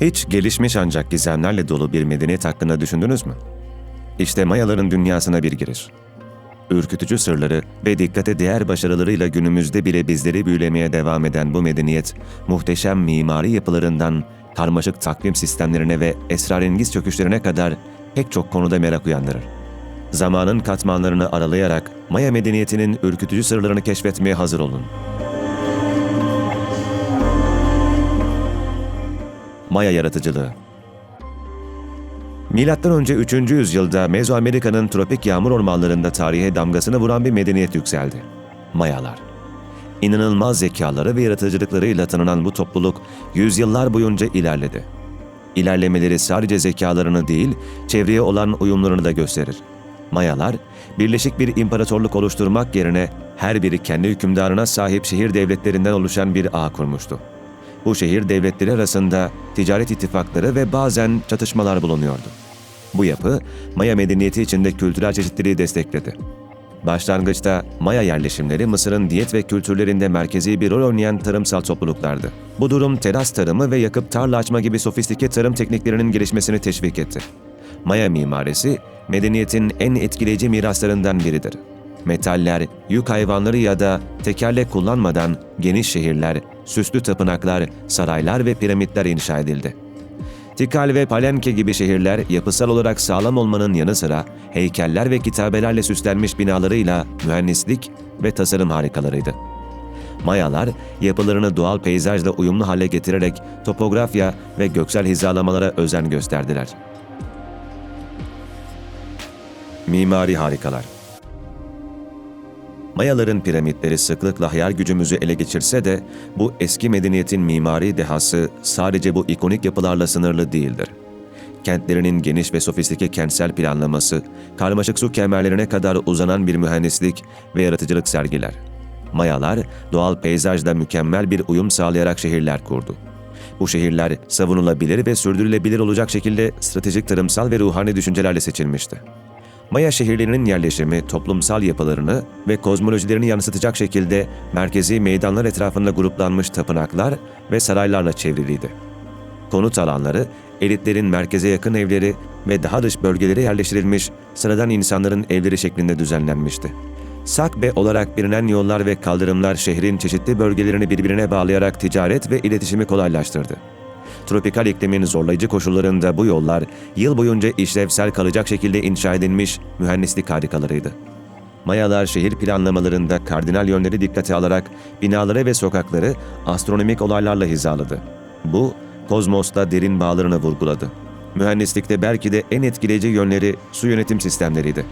Hiç gelişmiş ancak gizemlerle dolu bir medeniyet hakkında düşündünüz mü? İşte Mayaların dünyasına bir giriş. Ürkütücü sırları ve dikkate değer başarılarıyla günümüzde bile bizleri büyülemeye devam eden bu medeniyet, muhteşem mimari yapılarından karmaşık takvim sistemlerine ve esrarengiz çöküşlerine kadar pek çok konuda merak uyandırır. Zamanın katmanlarını aralayarak Maya medeniyetinin ürkütücü sırlarını keşfetmeye hazır olun. Maya yaratıcılığı Milattan önce 3. yüzyılda Mezoamerika'nın tropik yağmur ormanlarında tarihe damgasını vuran bir medeniyet yükseldi. Mayalar. İnanılmaz zekaları ve yaratıcılıklarıyla tanınan bu topluluk yüzyıllar boyunca ilerledi. İlerlemeleri sadece zekalarını değil, çevreye olan uyumlarını da gösterir. Mayalar, birleşik bir imparatorluk oluşturmak yerine her biri kendi hükümdarına sahip şehir devletlerinden oluşan bir ağ kurmuştu. Bu şehir devletleri arasında ticaret ittifakları ve bazen çatışmalar bulunuyordu. Bu yapı Maya medeniyeti içinde kültürel çeşitliliği destekledi. Başlangıçta Maya yerleşimleri Mısır'ın diyet ve kültürlerinde merkezi bir rol oynayan tarımsal topluluklardı. Bu durum teras tarımı ve yakıp tarla açma gibi sofistike tarım tekniklerinin gelişmesini teşvik etti. Maya mimarisi medeniyetin en etkileyici miraslarından biridir. Metaller, yük hayvanları ya da tekerlek kullanmadan geniş şehirler, süslü tapınaklar, saraylar ve piramitler inşa edildi. Tikal ve Palenke gibi şehirler yapısal olarak sağlam olmanın yanı sıra heykeller ve kitabelerle süslenmiş binalarıyla mühendislik ve tasarım harikalarıydı. Mayalar yapılarını doğal peyzajla uyumlu hale getirerek topografya ve göksel hizalamalara özen gösterdiler. Mimari harikalar Mayaların piramitleri sıklıkla hayal gücümüzü ele geçirse de bu eski medeniyetin mimari dehası sadece bu ikonik yapılarla sınırlı değildir. Kentlerinin geniş ve sofistike kentsel planlaması, karmaşık su kemerlerine kadar uzanan bir mühendislik ve yaratıcılık sergiler. Mayalar doğal peyzajla mükemmel bir uyum sağlayarak şehirler kurdu. Bu şehirler savunulabilir ve sürdürülebilir olacak şekilde stratejik tarımsal ve ruhani düşüncelerle seçilmişti. Maya şehirlerinin yerleşimi toplumsal yapılarını ve kozmolojilerini yansıtacak şekilde merkezi meydanlar etrafında gruplanmış tapınaklar ve saraylarla çevriliydi. Konut alanları, elitlerin merkeze yakın evleri ve daha dış bölgelere yerleştirilmiş sıradan insanların evleri şeklinde düzenlenmişti. Sakbe olarak bilinen yollar ve kaldırımlar şehrin çeşitli bölgelerini birbirine bağlayarak ticaret ve iletişimi kolaylaştırdı. Tropikal iklimin zorlayıcı koşullarında bu yollar yıl boyunca işlevsel kalacak şekilde inşa edilmiş mühendislik harikalarıydı. Mayalar şehir planlamalarında kardinal yönleri dikkate alarak binaları ve sokakları astronomik olaylarla hizaladı. Bu, kozmosla derin bağlarını vurguladı. Mühendislikte belki de en etkileyici yönleri su yönetim sistemleriydi.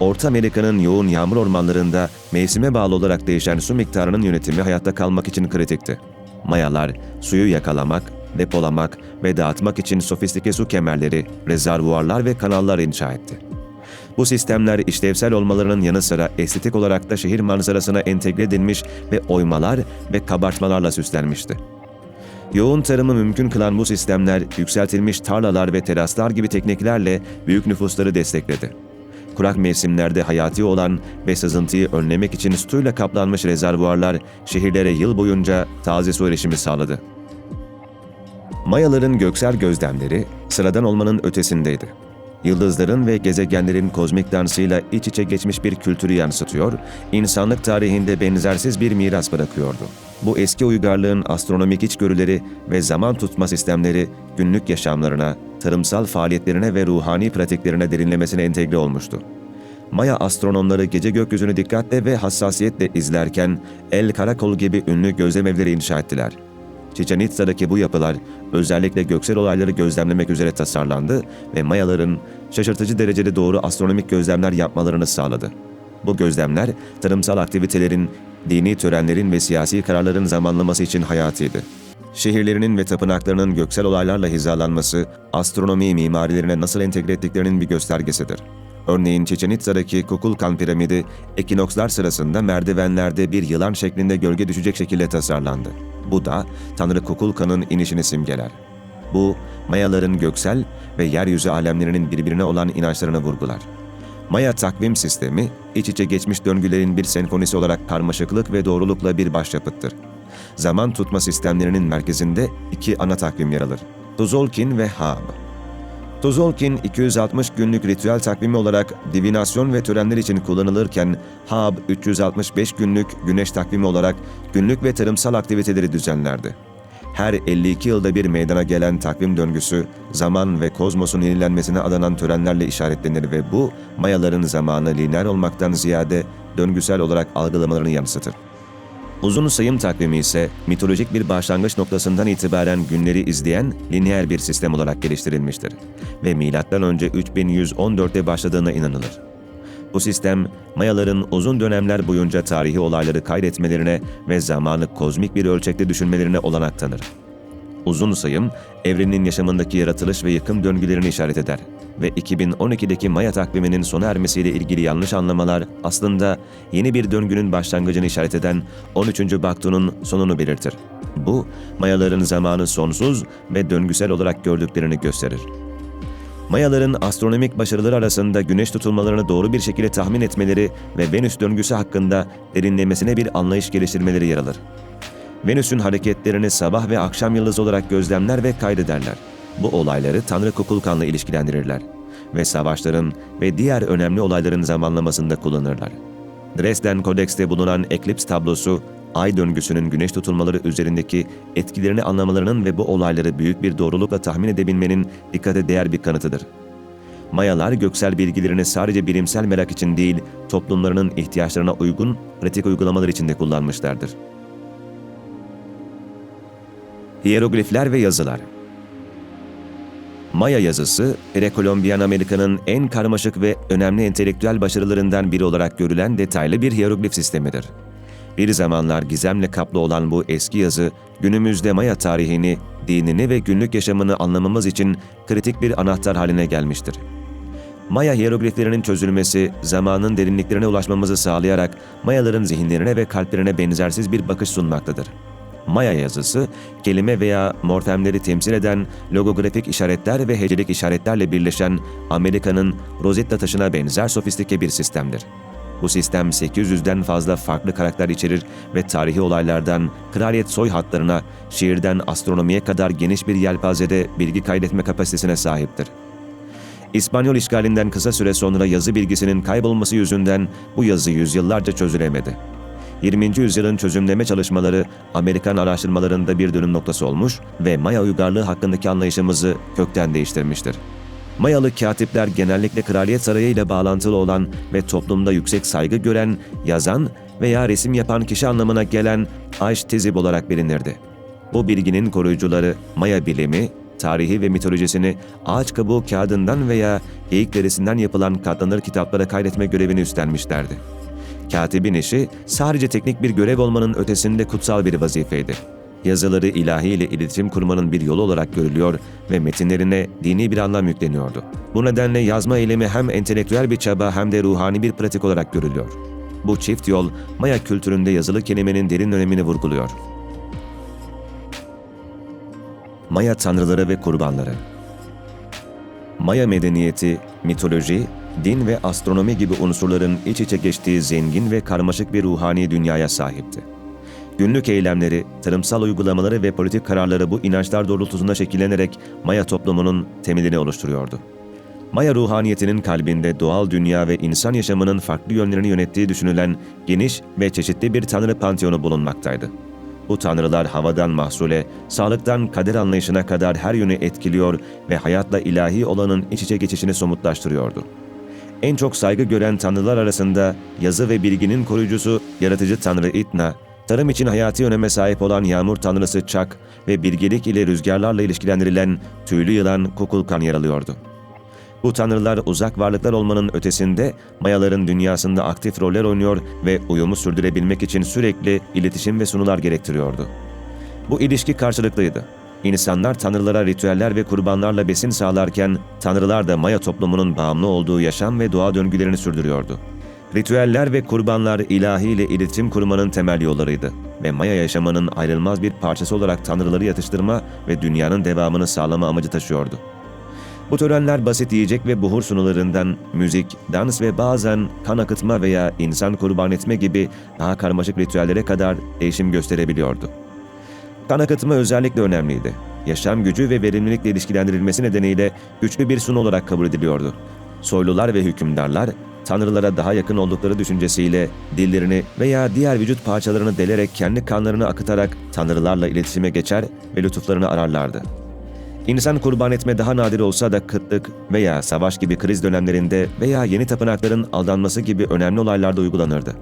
Orta Amerika'nın yoğun yağmur ormanlarında mevsime bağlı olarak değişen su miktarının yönetimi hayatta kalmak için kritikti. Mayalar suyu yakalamak, depolamak ve dağıtmak için sofistike su kemerleri, rezervuarlar ve kanallar inşa etti. Bu sistemler işlevsel olmalarının yanı sıra estetik olarak da şehir manzarasına entegre edilmiş ve oymalar ve kabartmalarla süslenmişti. Yoğun tarımı mümkün kılan bu sistemler yükseltilmiş tarlalar ve teraslar gibi tekniklerle büyük nüfusları destekledi. Kurak mevsimlerde hayati olan ve sızıntıyı önlemek için suyla kaplanmış rezervuarlar şehirlere yıl boyunca taze su erişimi sağladı. Mayaların göksel gözlemleri sıradan olmanın ötesindeydi. Yıldızların ve gezegenlerin kozmik dansıyla iç içe geçmiş bir kültürü yansıtıyor, insanlık tarihinde benzersiz bir miras bırakıyordu. Bu eski uygarlığın astronomik içgörüleri ve zaman tutma sistemleri günlük yaşamlarına, tarımsal faaliyetlerine ve ruhani pratiklerine derinlemesine entegre olmuştu. Maya astronomları gece gökyüzünü dikkatle ve hassasiyetle izlerken El Karakol gibi ünlü gözlem evleri inşa ettiler. Chichen Itza'daki bu yapılar özellikle göksel olayları gözlemlemek üzere tasarlandı ve Mayaların şaşırtıcı derecede doğru astronomik gözlemler yapmalarını sağladı. Bu gözlemler tarımsal aktivitelerin, dini törenlerin ve siyasi kararların zamanlaması için hayatiydi. Şehirlerinin ve tapınaklarının göksel olaylarla hizalanması, astronomi mimarilerine nasıl entegre ettiklerinin bir göstergesidir. Örneğin Chichen Itza'daki Kukulkan piramidi, ekinokslar sırasında merdivenlerde bir yılan şeklinde gölge düşecek şekilde tasarlandı. Bu da Tanrı Kukulkan'ın inişini simgeler. Bu, Mayaların göksel ve yeryüzü alemlerinin birbirine olan inançlarını vurgular. Maya takvim sistemi, iç içe geçmiş döngülerin bir senfonisi olarak karmaşıklık ve doğrulukla bir başyapıttır. Zaman tutma sistemlerinin merkezinde iki ana takvim yer alır. Tuzolkin ve Hab Tuzolkin 260 günlük ritüel takvimi olarak divinasyon ve törenler için kullanılırken Hab 365 günlük güneş takvimi olarak günlük ve tarımsal aktiviteleri düzenlerdi. Her 52 yılda bir meydana gelen takvim döngüsü, zaman ve kozmosun yenilenmesine adanan törenlerle işaretlenir ve bu, Mayaların zamanı lineer olmaktan ziyade döngüsel olarak algılamalarını yansıtır. Uzun sayım takvimi ise mitolojik bir başlangıç noktasından itibaren günleri izleyen lineer bir sistem olarak geliştirilmiştir ve M.Ö. 3114'te başladığına inanılır. Bu sistem, Mayaların uzun dönemler boyunca tarihi olayları kaydetmelerine ve zamanı kozmik bir ölçekte düşünmelerine olanak tanır. Uzun sayım, evrenin yaşamındaki yaratılış ve yıkım döngülerini işaret eder ve 2012'deki Maya takviminin sona ermesiyle ilgili yanlış anlamalar aslında yeni bir döngünün başlangıcını işaret eden 13. Baktu'nun sonunu belirtir. Bu, Mayaların zamanı sonsuz ve döngüsel olarak gördüklerini gösterir. Mayaların astronomik başarıları arasında güneş tutulmalarını doğru bir şekilde tahmin etmeleri ve Venüs döngüsü hakkında derinlemesine bir anlayış geliştirmeleri yer alır. Venüs'ün hareketlerini sabah ve akşam yıldızı olarak gözlemler ve kaydederler. Bu olayları Tanrı Kukulkan'la ilişkilendirirler ve savaşların ve diğer önemli olayların zamanlamasında kullanırlar. Dresden Kodeks'te bulunan eklips tablosu, ay döngüsünün güneş tutulmaları üzerindeki etkilerini anlamalarının ve bu olayları büyük bir doğrulukla tahmin edebilmenin dikkate değer bir kanıtıdır. Mayalar göksel bilgilerini sadece bilimsel merak için değil, toplumlarının ihtiyaçlarına uygun pratik uygulamalar için de kullanmışlardır. Hieroglifler ve yazılar Maya yazısı, Prekolombiyan Amerika'nın en karmaşık ve önemli entelektüel başarılarından biri olarak görülen detaylı bir hieroglif sistemidir. Bir zamanlar gizemle kaplı olan bu eski yazı, günümüzde Maya tarihini, dinini ve günlük yaşamını anlamamız için kritik bir anahtar haline gelmiştir. Maya hierogliflerinin çözülmesi, zamanın derinliklerine ulaşmamızı sağlayarak Mayaların zihinlerine ve kalplerine benzersiz bir bakış sunmaktadır. Maya yazısı, kelime veya morfemleri temsil eden logografik işaretler ve hecelik işaretlerle birleşen Amerika'nın Rosetta taşına benzer sofistike bir sistemdir. Bu sistem 800'den fazla farklı karakter içerir ve tarihi olaylardan kraliyet soy hatlarına, şiirden astronomiye kadar geniş bir yelpazede bilgi kaydetme kapasitesine sahiptir. İspanyol işgalinden kısa süre sonra yazı bilgisinin kaybolması yüzünden bu yazı yüzyıllarca çözülemedi. 20. yüzyılın çözümleme çalışmaları Amerikan araştırmalarında bir dönüm noktası olmuş ve Maya uygarlığı hakkındaki anlayışımızı kökten değiştirmiştir. Mayalı katipler genellikle kraliyet sarayı ile bağlantılı olan ve toplumda yüksek saygı gören, yazan veya resim yapan kişi anlamına gelen Aştizib olarak bilinirdi. Bu bilginin koruyucuları Maya bilimi, tarihi ve mitolojisini ağaç kabuğu kağıdından veya geyik derisinden yapılan katlanır kitaplara kaydetme görevini üstlenmişlerdi. Katibin işi sadece teknik bir görev olmanın ötesinde kutsal bir vazifeydi. Yazıları ilahi ile iletişim kurmanın bir yolu olarak görülüyor ve metinlerine dini bir anlam yükleniyordu. Bu nedenle yazma eylemi hem entelektüel bir çaba hem de ruhani bir pratik olarak görülüyor. Bu çift yol Maya kültüründe yazılı kelimenin derin önemini vurguluyor. Maya tanrıları ve kurbanları Maya medeniyeti, mitoloji, din ve astronomi gibi unsurların iç içe geçtiği zengin ve karmaşık bir ruhani dünyaya sahipti. Günlük eylemleri, tarımsal uygulamaları ve politik kararları bu inançlar doğrultusunda şekillenerek Maya toplumunun temelini oluşturuyordu. Maya ruhaniyetinin kalbinde doğal dünya ve insan yaşamının farklı yönlerini yönettiği düşünülen geniş ve çeşitli bir tanrı panteonu bulunmaktaydı. Bu tanrılar havadan mahsule, sağlıktan kader anlayışına kadar her yönü etkiliyor ve hayatla ilahi olanın iç içe geçişini somutlaştırıyordu. En çok saygı gören tanrılar arasında yazı ve bilginin koruyucusu yaratıcı tanrı Itna, tarım için hayati öneme sahip olan yağmur tanrısı Çak ve bilgelik ile rüzgarlarla ilişkilendirilen tüylü yılan Kukulkan yer alıyordu. Bu tanrılar uzak varlıklar olmanın ötesinde Mayaların dünyasında aktif roller oynuyor ve uyumu sürdürebilmek için sürekli iletişim ve sunular gerektiriyordu. Bu ilişki karşılıklıydı. İnsanlar tanrılara ritüeller ve kurbanlarla besin sağlarken tanrılar da Maya toplumunun bağımlı olduğu yaşam ve doğa döngülerini sürdürüyordu. Ritüeller ve kurbanlar ilahi ile iletişim kurmanın temel yollarıydı ve Maya yaşamının ayrılmaz bir parçası olarak tanrıları yatıştırma ve dünyanın devamını sağlama amacı taşıyordu. Bu törenler basit yiyecek ve buhur sunularından müzik, dans ve bazen kan akıtma veya insan kurban etme gibi daha karmaşık ritüellere kadar değişim gösterebiliyordu. Kan akıtımı özellikle önemliydi. Yaşam gücü ve verimlilikle ilişkilendirilmesi nedeniyle güçlü bir sun olarak kabul ediliyordu. Soylular ve hükümdarlar, tanrılara daha yakın oldukları düşüncesiyle dillerini veya diğer vücut parçalarını delerek kendi kanlarını akıtarak tanrılarla iletişime geçer ve lütuflarını ararlardı. İnsan kurban etme daha nadir olsa da kıtlık veya savaş gibi kriz dönemlerinde veya yeni tapınakların aldanması gibi önemli olaylarda uygulanırdı.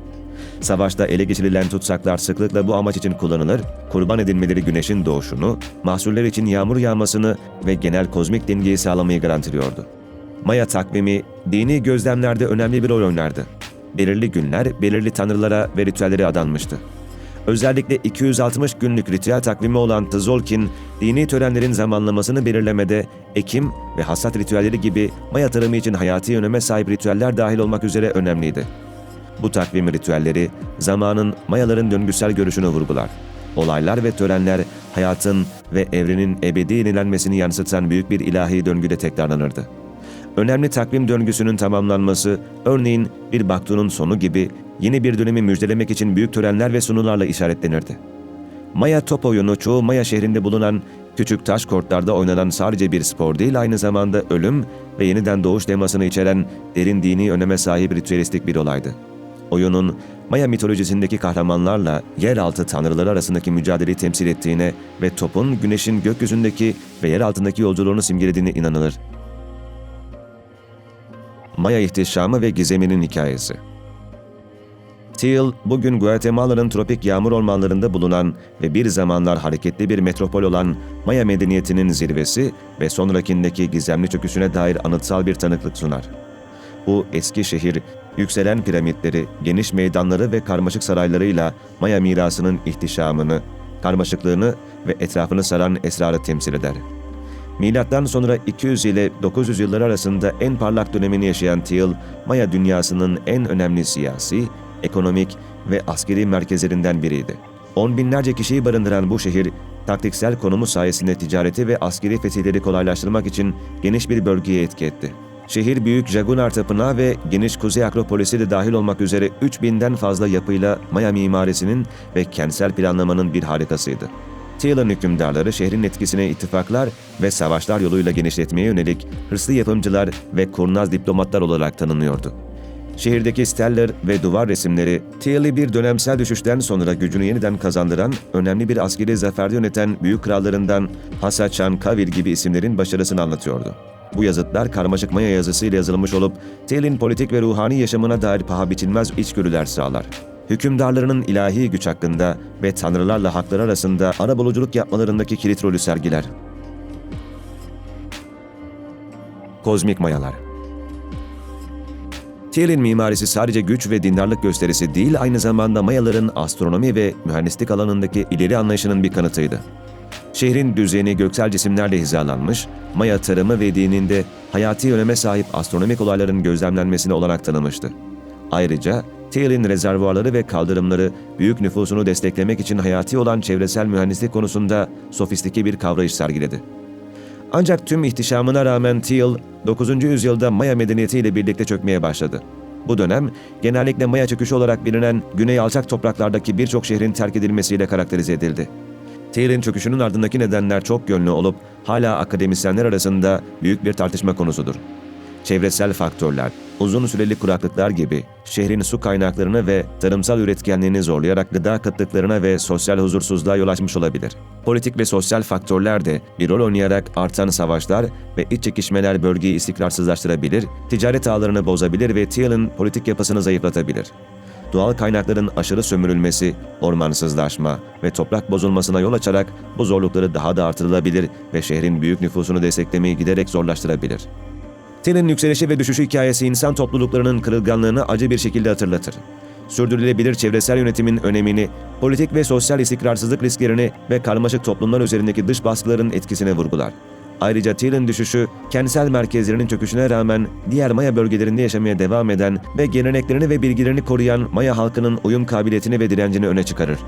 Savaşta ele geçirilen tutsaklar sıklıkla bu amaç için kullanılır, kurban edilmeleri güneşin doğuşunu, mahsuller için yağmur yağmasını ve genel kozmik dengeyi sağlamayı garantiliyordu. Maya takvimi dini gözlemlerde önemli bir rol oynardı. Belirli günler belirli tanrılara ve ritüellere adanmıştı. Özellikle 260 günlük ritüel takvimi olan Tzolk'in dini törenlerin zamanlamasını belirlemede ekim ve hasat ritüelleri gibi Maya tarımı için hayati öneme sahip ritüeller dahil olmak üzere önemliydi. Bu takvim ritüelleri zamanın Mayaların döngüsel görüşünü vurgular. Olaylar ve törenler hayatın ve evrenin ebedi yenilenmesini yansıtan büyük bir ilahi döngüde tekrarlanırdı. Önemli takvim döngüsünün tamamlanması, örneğin bir baktunun sonu gibi yeni bir dönemi müjdelemek için büyük törenler ve sunularla işaretlenirdi. Maya top oyunu çoğu Maya şehrinde bulunan küçük taş kortlarda oynanan sadece bir spor değil aynı zamanda ölüm ve yeniden doğuş temasını içeren derin dini öneme sahip ritüelistik bir olaydı. Oyunun Maya mitolojisindeki kahramanlarla yeraltı tanrıları arasındaki mücadeleyi temsil ettiğine ve topun güneşin gökyüzündeki ve yer altındaki yolculuğunu simgelediğine inanılır. Maya ihtişamı ve gizeminin hikayesi. Teal, bugün Guatemala'nın tropik yağmur ormanlarında bulunan ve bir zamanlar hareketli bir metropol olan Maya medeniyetinin zirvesi ve sonrakindeki gizemli çöküşüne dair anıtsal bir tanıklık sunar. Bu eski şehir, yükselen piramitleri, geniş meydanları ve karmaşık saraylarıyla Maya mirasının ihtişamını, karmaşıklığını ve etrafını saran esrarı temsil eder. Milattan sonra 200 ile 900 yılları arasında en parlak dönemini yaşayan Teal, Maya dünyasının en önemli siyasi, ekonomik ve askeri merkezlerinden biriydi. On binlerce kişiyi barındıran bu şehir, taktiksel konumu sayesinde ticareti ve askeri fetihleri kolaylaştırmak için geniş bir bölgeye etki etti. Şehir Büyük Jagunar Tapınağı ve geniş Kuzey Akropolisi de dahil olmak üzere 3000'den fazla yapıyla Maya mimarisinin ve kentsel planlamanın bir harikasıydı. Teal'ın hükümdarları şehrin etkisine ittifaklar ve savaşlar yoluyla genişletmeye yönelik hırslı yapımcılar ve kurnaz diplomatlar olarak tanınıyordu. Şehirdeki steller ve duvar resimleri, Teal'i bir dönemsel düşüşten sonra gücünü yeniden kazandıran, önemli bir askeri zaferde yöneten büyük krallarından Hasaçan Kavir gibi isimlerin başarısını anlatıyordu. Bu yazıtlar karmaşık Maya yazısıyla yazılmış olup, Teal'in politik ve ruhani yaşamına dair paha biçilmez içgörüler sağlar. Hükümdarlarının ilahi güç hakkında ve tanrılarla hakları arasında arabuluculuk yapmalarındaki kilit rolü sergiler. Kozmik Mayalar Teal'in mimarisi sadece güç ve dindarlık gösterisi değil, aynı zamanda Mayaların astronomi ve mühendislik alanındaki ileri anlayışının bir kanıtıydı. Şehrin düzeni göksel cisimlerle hizalanmış, Maya tarımı ve dininde hayati öneme sahip astronomik olayların gözlemlenmesine olanak tanımıştı. Ayrıca Teal'in rezervuarları ve kaldırımları büyük nüfusunu desteklemek için hayati olan çevresel mühendislik konusunda sofistike bir kavrayış sergiledi. Ancak tüm ihtişamına rağmen Teal, 9. yüzyılda Maya medeniyetiyle birlikte çökmeye başladı. Bu dönem genellikle Maya çöküşü olarak bilinen güney alçak topraklardaki birçok şehrin terk edilmesiyle karakterize edildi. Teal'in çöküşünün ardındaki nedenler çok yönlü olup hala akademisyenler arasında büyük bir tartışma konusudur. Çevresel faktörler, uzun süreli kuraklıklar gibi şehrin su kaynaklarını ve tarımsal üretkenliğini zorlayarak gıda kıtlıklarına ve sosyal huzursuzluğa yol açmış olabilir. Politik ve sosyal faktörler de bir rol oynayarak artan savaşlar ve iç çekişmeler bölgeyi istikrarsızlaştırabilir, ticaret ağlarını bozabilir ve Teal'ın politik yapısını zayıflatabilir. Doğal kaynakların aşırı sömürülmesi, ormansızlaşma ve toprak bozulmasına yol açarak bu zorlukları daha da artırılabilir ve şehrin büyük nüfusunu desteklemeyi giderek zorlaştırabilir. Teal'in yükselişi ve düşüşü hikayesi insan topluluklarının kırılganlığını acı bir şekilde hatırlatır. Sürdürülebilir çevresel yönetimin önemini, politik ve sosyal istikrarsızlık risklerini ve karmaşık toplumlar üzerindeki dış baskıların etkisine vurgular. Ayrıca Teal'in düşüşü, kentsel merkezlerinin çöküşüne rağmen diğer Maya bölgelerinde yaşamaya devam eden ve geleneklerini ve bilgilerini koruyan Maya halkının uyum kabiliyetini ve direncini öne çıkarır.